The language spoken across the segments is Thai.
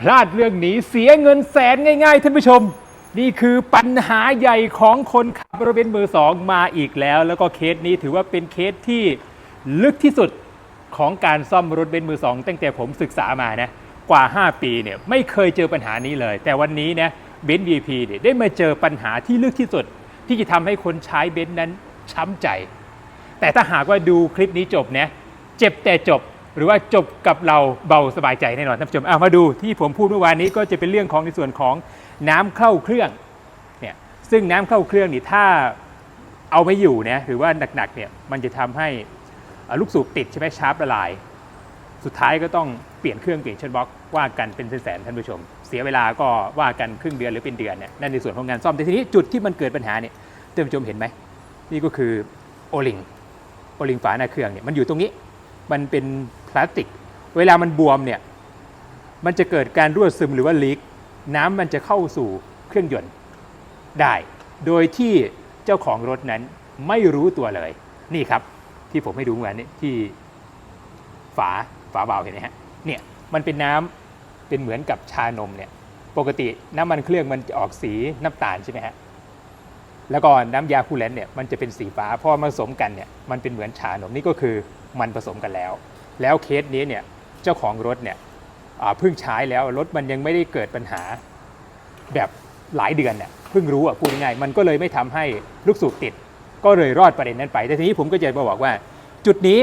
พลาดเรื่องนี้เสียเงินแสนง่ายๆท่านผู้ชม นี่คือปัญหาใหญ่ของคนขับรถเบนซ์มือสองมาอีกแล้ว แล้วก็เคสนี้ถือว่าเป็นเคสที่ลึกที่สุดของการซ่อมรถเบนซ์มือสองตั้งแต่ผมศึกษามานะกว่า 5 ปีเนี่ยไม่เคยเจอปัญหานี้เลย แต่วันนี้นะเบนซ์ VP เนี่ยได้มาเจอปัญหาที่ลึกที่สุด ที่จะทำให้คนใช้เบนซ์นั้นช้ำใจ แต่ถ้าหากว่าดูคลิปนี้จบนะเจ็บแต่จบ หรือว่าจบกับเราเบาสบายใจแน่นอนท่านผู้ชมเอามาดูที่ผมพูดเมื่อวานนี้ก็จะเป็นเรื่องของในส่วนของน้ำเข้าเครื่องเนี่ยซึ่งน้ำเข้าเครื่องนี่ถ้าเอาไม่อยู่นะหรือว่าหนักๆเนี่ยมันจะทำให้ลูกสูบติดใช่ไหมชาร์ปละลาย สุดท้ายก็ต้องเปลี่ยนเครื่องเปลี่ยนเชนบล็อกว่ากันเป็นแสนๆท่านผู้ชม เสียเวลาก็ว่ากันครึ่งเดือนหรือเป็นเดือนเนี่ยนั่นในส่วนของงานซ่อมแต่ทีนี้จุดที่มันเกิดปัญหาเนี่ยท่านผู้ชมเห็นไหมนี่ก็คือโอลิงโอลิงฝาหน้าเครื่องเนี่ยมันอยู่ตรงนี้มันเป็น พลาสติก เวลามันบวมเนี่ยมันจะเกิดการรั่วซึมหรือว่าลีกน้ำมันจะเข้าสู่เครื่องยนต์ได้ โดยที่เจ้าของรถนั้นไม่รู้ตัวเลย นี่ครับที่ผมให้ดูเมื่อวานนี้ที่ฝาฝาเบาเห็นไหมฮะเนี่ยมันเป็นน้ำเป็นเหมือนกับชานมเนี่ยปกติน้ำมันเครื่องมันจะออกสีน้ำตาลใช่ไหมฮะแล้วก็น้ำยาคูลเลนต์เนี่ยมันจะเป็นสีฟ้าพอมาผสมกันเนี่ยมันเป็นเหมือนชานมนี่ก็คือมันผสมกันแล้ว แล้วเคสนี้เนี่ยเจ้าของรถเนี่ยเพิ่งใช้แล้วรถมันยังไม่ได้เกิดปัญหาแบบหลายเดือนเนี่ยเพิ่งรู้อะพูดง่ายๆมันก็เลยไม่ทำให้ลูกสูบติด ก็เลยรอดประเด็นนั้นไป แต่ทีนี้ผมก็จะมาบอกว่า จุดนี้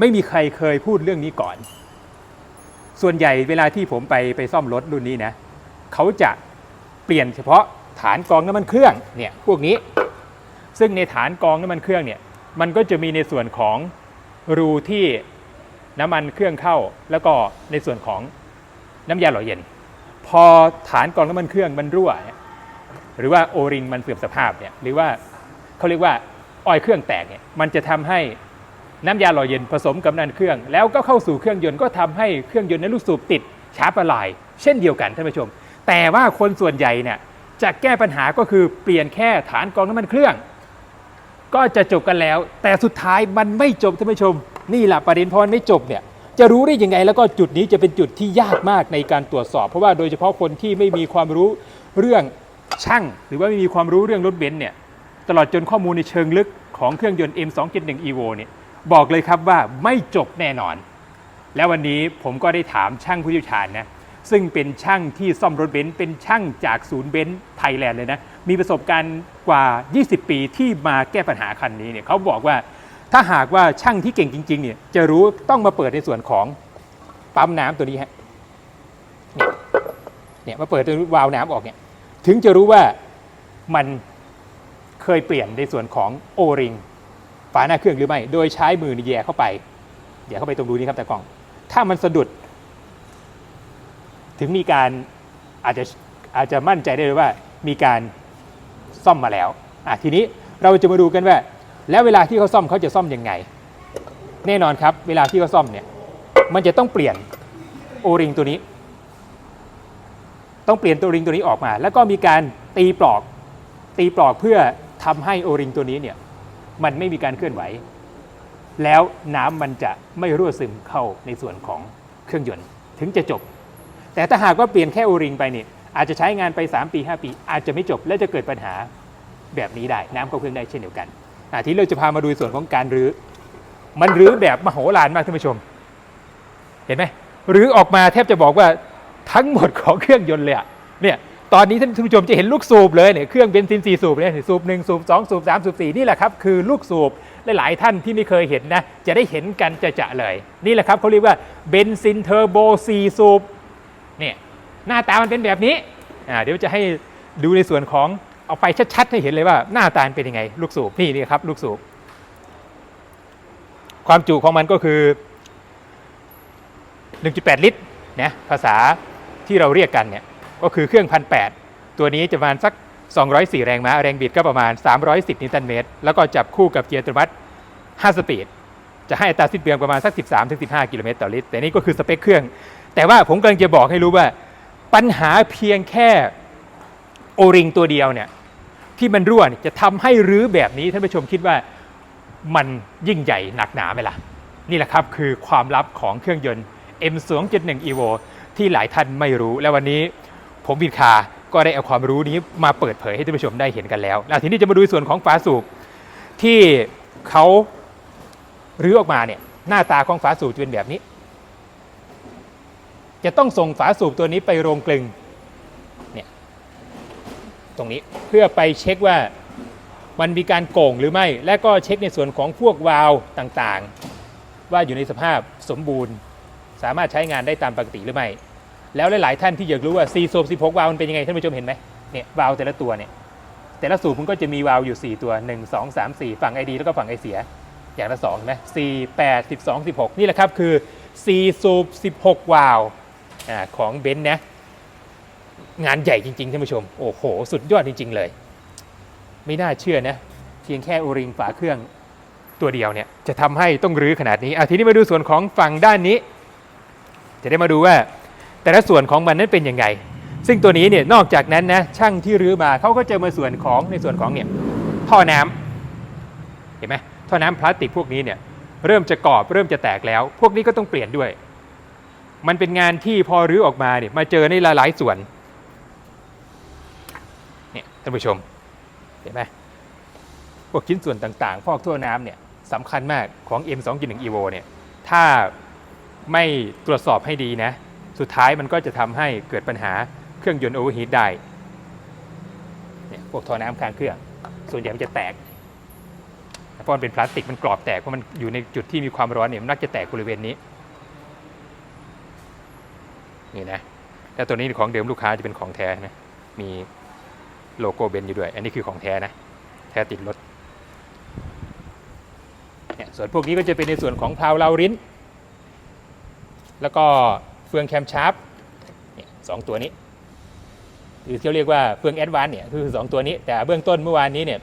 ไม่มีใครเคยพูดเรื่องนี้ก่อน ส่วนใหญ่เวลาที่ผมไปไปซ่อมรถรุ่นนี้นะเขาจะเปลี่ยนเฉพาะฐานกรองน้ำมันเครื่องเนี่ยพวกนี้ ซึ่งในฐานกรองน้ำมันเครื่องเนี่ยมันก็จะมีในส่วนของ รูที่น้ำมันเครื่องเข้า แล้วก็ในส่วนของน้ำยาหล่อเย็น พอฐานกรองน้ำมันเครื่องมันรั่ว หรือว่าโอริงมันเสื่อมสภาพเนี่ยหรือว่าเขาเรียกว่าออยเครื่องแตกเนี่ยมันจะทำให้น้ำยาหล่อเย็นผสมกับน้ำมันเครื่อง แล้วก็เข้าสู่เครื่องยนต์ก็ทำให้เครื่องยนต์นั้นลูกสูบติดชาร์ปละลาย เช่นเดียวกันท่านผู้ชม แต่ว่าคนส่วนใหญ่เนี่ยจะแก้ปัญหาก็คือเปลี่ยนแค่ฐานกรองน้ำมันเครื่อง ก็จะจบกันแล้ว แต่สุดท้ายมันไม่จบท่านผู้ชม นี่แหละประเด็นเพราะมันไม่จบเนี่ยจะรู้ได้ยังไงแล้วก็จุดนี้จะเป็นจุดที่ยากมากในการตรวจสอบ เพราะว่าโดยเฉพาะคนที่ไม่มีความรู้เรื่องช่างหรือว่าไม่มีความรู้เรื่องรถเบนซ์เนี่ยตลอดจนข้อมูลในเชิงลึกของเครื่องยนต์ M271 Evo เนี่ยบอกเลยครับว่าไม่จบแน่นอน แล้ววันนี้ผมก็ได้ถามช่างผู้เชี่ยวชาญนะซึ่งเป็นช่างที่ซ่อมรถเบนซ์เป็นช่างจากศูนย์เบนซ์ไทยแลนด์เลยนะ มีประสบการณ์กว่า 20 ปีที่มาแก้ปัญหาคันนี้เนี่ยเขาบอกว่าถ้าหากว่าช่างที่เก่งจริงๆเนี่ยจะรู้ต้องมาเปิดในส่วนของปั๊มน้ำตัวนี้ฮะเนี่ยมาเปิดตัววาล์วน้ำออกเนี่ยถึงจะรู้ว่ามันเคยเปลี่ยนในส่วนของโอริงฝาหน้าเครื่องหรือไม่ โดยใช้มือแย่เข้าไปแย่เข้าไปตรงรูนี้ครับแต่กล้อง ถ้ามันสะดุด ถึงมีการอาจจะอาจจะมั่นใจได้เลยว่ามีการ ซ่อมมาแล้วอะทีนี้เราจะมาดูกันว่า แล้วเวลาที่เขาซ่อมเขาจะซ่อมยังไง แน่นอนครับเวลาที่เขาซ่อมเนี่ยมันจะต้องเปลี่ยนโอริงตัวนี้ ต้องเปลี่ยนตัวริงตัวนี้ออกมา แล้วก็มีการตีปลอก ตีปลอกเพื่อทำให้โอริงตัวนี้เนี่ยมันไม่มีการเคลื่อนไหว แล้วน้ำมันจะไม่รั่วซึมเข้าในส่วนของเครื่องยนต์ ถึงจะจบ แต่ถ้าหากว่าเปลี่ยนแค่โอริงไปเนี่ย อาจจะใช้งานไป 3 ปี 5 ปี อาจจะไม่จบและจะเกิดปัญหาแบบนี้ได้ น้ำเข้าเครื่องได้เช่นเดียวกันทีนี้เราจะพามาดูส่วนของการรื้อ มันรื้อแบบมโหฬารมากท่านผู้ชม เห็นไหมรื้อออกมาแทบจะบอกว่าทั้งหมดของเครื่องยนต์เลยเนี่ยตอนนี้ท่านผู้ชมจะเห็นลูกสูบเลยเนี่ยเครื่องเบนซินสี่สูบเนี่ยสูบหนึ่งสูบสองสูบสามสูบสี่นี่แหละครับคือลูกสูบหลาย ๆ ท่านที่ไม่เคยเห็นนะจะได้เห็นกันจะจะเลย นี่แหละครับเขาเรียกว่าเบนซินเทอร์โบสี่สูบเนี่ย หน้าตามันเป็นแบบนี้อ่าเดี๋ยวจะให้ดูในส่วนของเอาไฟชัดๆให้เห็นเลยว่าหน้าตาเป็นยังไง ลูกสูบนี่นี่ครับ ลูกสูบความจุของมันก็คือ 1.8 ลิตรนะภาษาที่เราเรียกกันเนี่ยก็คือเครื่องพันแตัวนี้จะประมาณสัก 204 แรงม้า แรงบิดก็ประมาณ 310 นิวตันเมตร แล้วก็จับคู่กับเกียร์อัตโนมัติ 5 สปีด จะให้อัตราสิ้นเปลืองประมาณสัก 13-15 กิโลเมตรต่อลิตร แต่นี่ก็คือสเปคเครื่อง แต่ว่าผมกำลังจะบอกให้รู้ว่า ปัญหาเพียงแค่โอริงตัวเดียวเนี่ยที่มันรั่วจะทำให้รื้อแบบนี้ท่านผู้ชมคิดว่ามันยิ่งใหญ่หนักหนาไหมล่ะ นี่แหละครับคือความลับของเครื่องยนต์ M271 Evo ที่หลายท่านไม่รู้ และวันนี้ผมวินคาก็ได้เอาความรู้นี้มาเปิดเผยให้ท่านผู้ชมได้เห็นกันแล้วแล้วทีนี้จะมาดูส่วนของฝาสูบที่เขารื้อออกมาเนี่ยหน้าตาของฝาสูบจะเป็นแบบนี้ จะต้องส่งฝาสูบตัวนี้ไปโรงกลึงเนี่ยตรงนี้เพื่อไปเช็คว่ามันมีการโก่งหรือไม่ และก็เช็คในส่วนของพวกวาล์วต่างๆ ว่าอยู่ในสภาพสมบูรณ์ สามารถใช้งานได้ตามปกติหรือไม่ แล้วหลายๆท่านที่อยากรู้ว่าซีโซบ16 วาล์วมันเป็นยังไงท่านผู้ชมเห็นไหมเนี่ยวาล์วแต่ละตัวเนี่ยแต่ละสูบมันก็จะมีวาล์วอยู่ 4 ตัว 1 2 3 4 ฝั่งไอดีแล้วก็ฝั่งไอเสีย อย่างละ2เห็นไหม4 8 12 16 นี่แหละครับคือซีซูบ16 วาล์ว อของเบนซ์นะ งานใหญ่จริงๆท่านผู้ชม โอ้โห สุดยอดจริง ๆ เลย ไม่น่าเชื่อนะ เพียงแค่โอริงฝาเครื่องตัวเดียวเนี่ย จะทำให้ต้องรื้อขนาดนี้อะทีนี้มาดูส่วนของฝั่งด้านนี้ จะได้มาดูว่า แต่ละส่วนของมันนั้นเป็นยังไง ซึ่งตัวนี้เนี่ยนอกจากนั้นนะช่างที่รื้อมาเขาก็เจอมาส่วนของในส่วนของเนี่ยท่อน้ำเห็นไหมท่อน้ำพลาสติกพวกนี้เนี่ยเริ่มจะกรอบเริ่มจะแตกแล้ว พวกนี้ก็ต้องเปลี่ยนด้วย มันเป็นงานที่พอรื้อออกมาเนี่ยมาเจอในหลายๆส่วนเนี่ยท่านผู้ชมเห็นไหมพวกชิ้นส่วนต่างๆ พอกทั่วน้ำเนี่ยสำคัญมากของ M2.1 Evo เนี่ยถ้าไม่ตรวจสอบให้ดีนะ สุดท้ายมันก็จะทำให้เกิดปัญหาเครื่องยนต์โอเวอร์ฮีทได้เนี่ยพวกท่อน้ำข้างเครื่อง ส่วนใหญ่มันจะแตกเพราะมันเป็นพลาสติกมันกรอบแตกเพราะมันอยู่ในจุดที่มีความร้อนเนี่ยมันมักจะแตกบริเวณนี้ นี่นะแต่ตัวนี้ของเดิมลูกค้าจะเป็นของแท้นะมีโลโก้เบนอยู่ด้วย อันนี้คือของแท้นะแท้ติดรถเนี่ยส่วนพวกนี้ก็จะเป็นในส่วนของพาวลารินแล้วก็เฟืองแคมชาร์ปเนี่ยสองตัวนี้หรือที่เขาเรียกว่าเฟืองแอดวานเนี่ยคือสองตัวนี้ แต่เบื้องต้นเมื่อวานนี้เนี่ย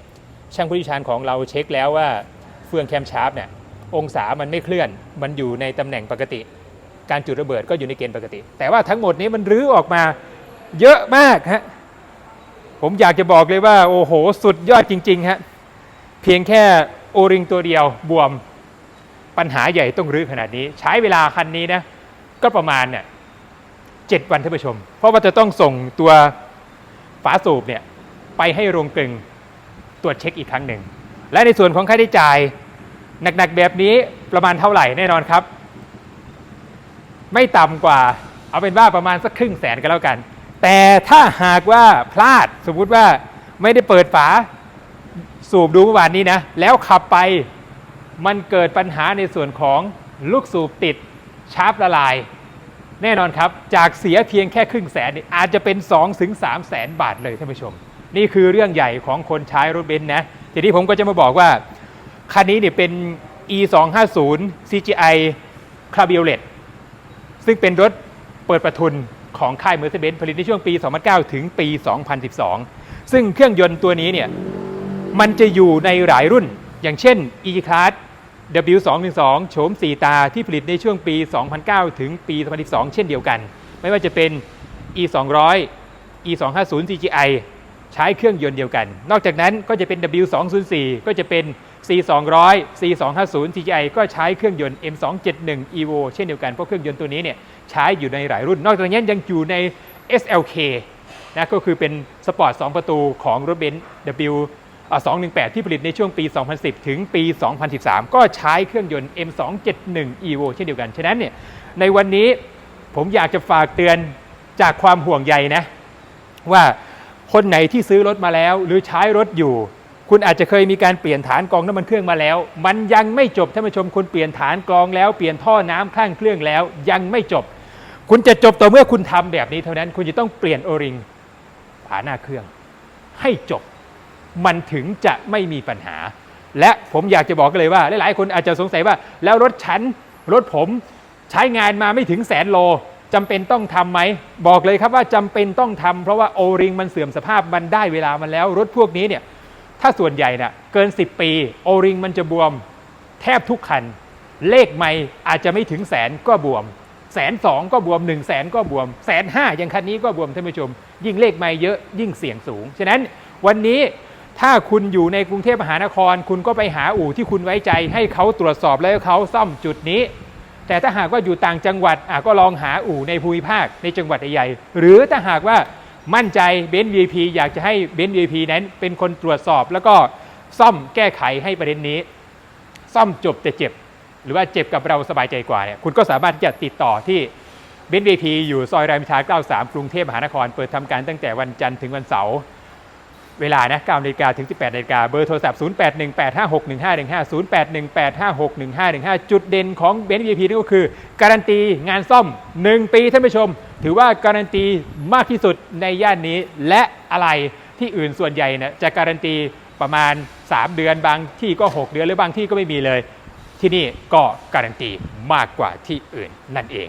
ช่างผู้เชี่ยวชาญของเราเช็คแล้วว่าเฟืองแคมชาร์ปเนี่ยองศามันไม่เคลื่อนมันอยู่ในตำแหน่งปกติ การจุดระเบิดก็อยู่ในเกณฑ์ปกติ แต่ว่าทั้งหมดนี้มันรื้อออกมาเยอะมากฮะผมอยากจะบอกเลยว่า โอ้โห สุดยอดจริง ๆ ฮะ เพียงแค่โอริงตัวเดียวบวมปัญหาใหญ่ต้องรื้อขนาดนี้ ใช้เวลาคันนี้นะ ก็ประมาณเนี่ยเจ็ดวันท่านผู้ชม เพราะว่าจะต้องส่งตัวฝาสูบเนี่ยไปให้โรงกลึงตรวจเช็คอีกครั้งหนึ่ง และในส่วนของค่าใช้จ่ายหนักๆแบบนี้ประมาณเท่าไหร่แน่นอนครับ ไม่ต่ำกว่า เอาเป็นว่าประมาณสักครึ่งแสนก็แล้วกัน แต่ถ้าหากว่าพลาดสมมุติว่าไม่ได้เปิดฝาสูบดูเมื่อวานนี้นะ แล้วขับไปมันเกิดปัญหาในส่วนของลูกสูบติดชาร์ปละลาย แน่นอนครับ จากเสียเพียงแค่ครึ่งแสนนี่อาจจะเป็น2ถึง3แสนบาทเลยท่านผู้ชม นี่คือเรื่องใหญ่ของคนใช้รถเบนซ์นะทีนี้ผมก็จะมาบอกว่า คันนี้เนี่ยเป็น e 2 5 0 CGI Cabriolet ซึ่งเป็นรถเปิดประทุนของค่าย Mercedes-Benz ผลิตในช่วงปี 2009 ถึงปี 2012 ซึ่งเครื่องยนต์ตัวนี้เนี่ยมันจะอยู่ในหลายรุ่น อย่างเช่น E-Class W212 โฉม 4 ตาที่ผลิตในช่วงปี 2009 ถึงปี 2012 เช่นเดียวกัน ไม่ว่าจะเป็น E200 E250 CGI ใช้เครื่องยนต์เดียวกัน นอกจากนั้นก็จะเป็น W204 ก็จะเป็น C200 C250 CGI ก็ใช้เครื่องยนต์ M271 Evo เช่นเดียวกันเพราะเครื่องยนต์ตัวนี้เนี่ยใช้อยู่ในหลายรุ่น นอกจากนี้ยังอยู่ใน SLK นะก็คือเป็นสปอร์ต 2 ประตูของรถเบนซ์ W218 ที่ผลิตในช่วงปี 2010 ถึงปี 2013 ก็ใช้เครื่องยนต์ M271 Evo เช่นเดียวกัน ฉะนั้นเนี่ยในวันนี้ผมอยากจะฝากเตือนจากความห่วงใยนะ ว่าคนไหนที่ซื้อรถมาแล้ว หรือใช้รถอยู่ คุณอาจจะเคยมีการเปลี่ยนฐานกรองน้ำมันเครื่องมาแล้ว มันยังไม่จบท่านผู้ชมคุณเปลี่ยนฐานกรองแล้วเปลี่ยนท่อน้ำข้างเครื่องแล้ว ยังไม่จบ คุณจะจบต่อเมื่อคุณทำแบบนี้เท่านั้นคุณจะต้องเปลี่ยนโอริงฝาหน้าเครื่อง ให้จบ มันถึงจะไม่มีปัญหา และผมอยากจะบอกกันเลยว่า หลายๆ คนอาจจะสงสัยว่า แล้วรถฉันรถผมใช้งานมาไม่ถึงแสนโลจำเป็นต้องทำไหม บอกเลยครับว่าจำเป็นต้องทำเพราะว่าโอริงมันเสื่อมสภาพมันได้เวลามันแล้ว รถพวกนี้เนี่ย ถ้าส่วนใหญ่น่ะเกิน 10 ปี โอริงมันจะบวมแทบทุกคัน เลขไม่อาจจะไม่ถึงแสนก็บวม แสนสองก็บวม1นึ่งแสนก็บวมแสนห้าอย่างคันนี้ก็บวมท่านผู้ชม ยิ่งเลขไม่เยอะยิ่งเสี่ยงสูง ฉะนั้นวันนี้ถ้าคุณอยู่ในกรุงเทพมหานคร คุณก็ไปหาอู่ที่คุณไว้ใจ ให้เขาตรวจสอบแล้วเขาซ่อมจุดนี้ แต่ถ้าหากว่าอยู่ต่างจังหวัดอะก็ลองหาอู่ในภูมิภาคในจังหวัดใหญ่ๆหรือถ้าหากว่า มั่นใจเบนซ์วีพีอยากจะให้เบนซ์วีพีนั้นเป็นคนตรวจสอบ แล้วก็ซ่อมแก้ไขให้ประเด็นนี้ ซ่อมจบแต่เจ็บ หรือว่าเจ็บกับเราสบายใจกว่าเนี่ยคุณก็สามารถที่จะติดต่อที่เบนซ์วีพีอยู่ซอยรามอินทรา93 กรุงเทพมหานคร เปิดทำการตั้งแต่วันจันทร์ถึงวันเสาร์ เวลานะ9นาฬิกาถึง 18นาฬิกาเบอร์โทรศัพท์ 0818561515 0818561515 จุดเด่นของเบนซ์ VIP นี่ก็คือ การันตีงานซ่อม 1 ปีท่านผู้ชม ถือว่าการันตีมากที่สุดในย่านนี้และอะไรที่อื่นส่วนใหญ่เนี่ยจะการันตีประมาณ 3 เดือนบางที่ก็ 6 เดือนหรือบางที่ก็ไม่มีเลย ที่นี่ก็การันตีมากกว่าที่อื่นนั่นเอง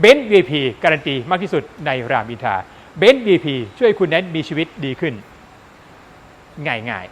เบนซ์ VIP การันตีมากที่สุดในรามอินทราเบนซ์ VIP ช่วยคุณนั้นมีชีวิตดีขึ้น ง่าย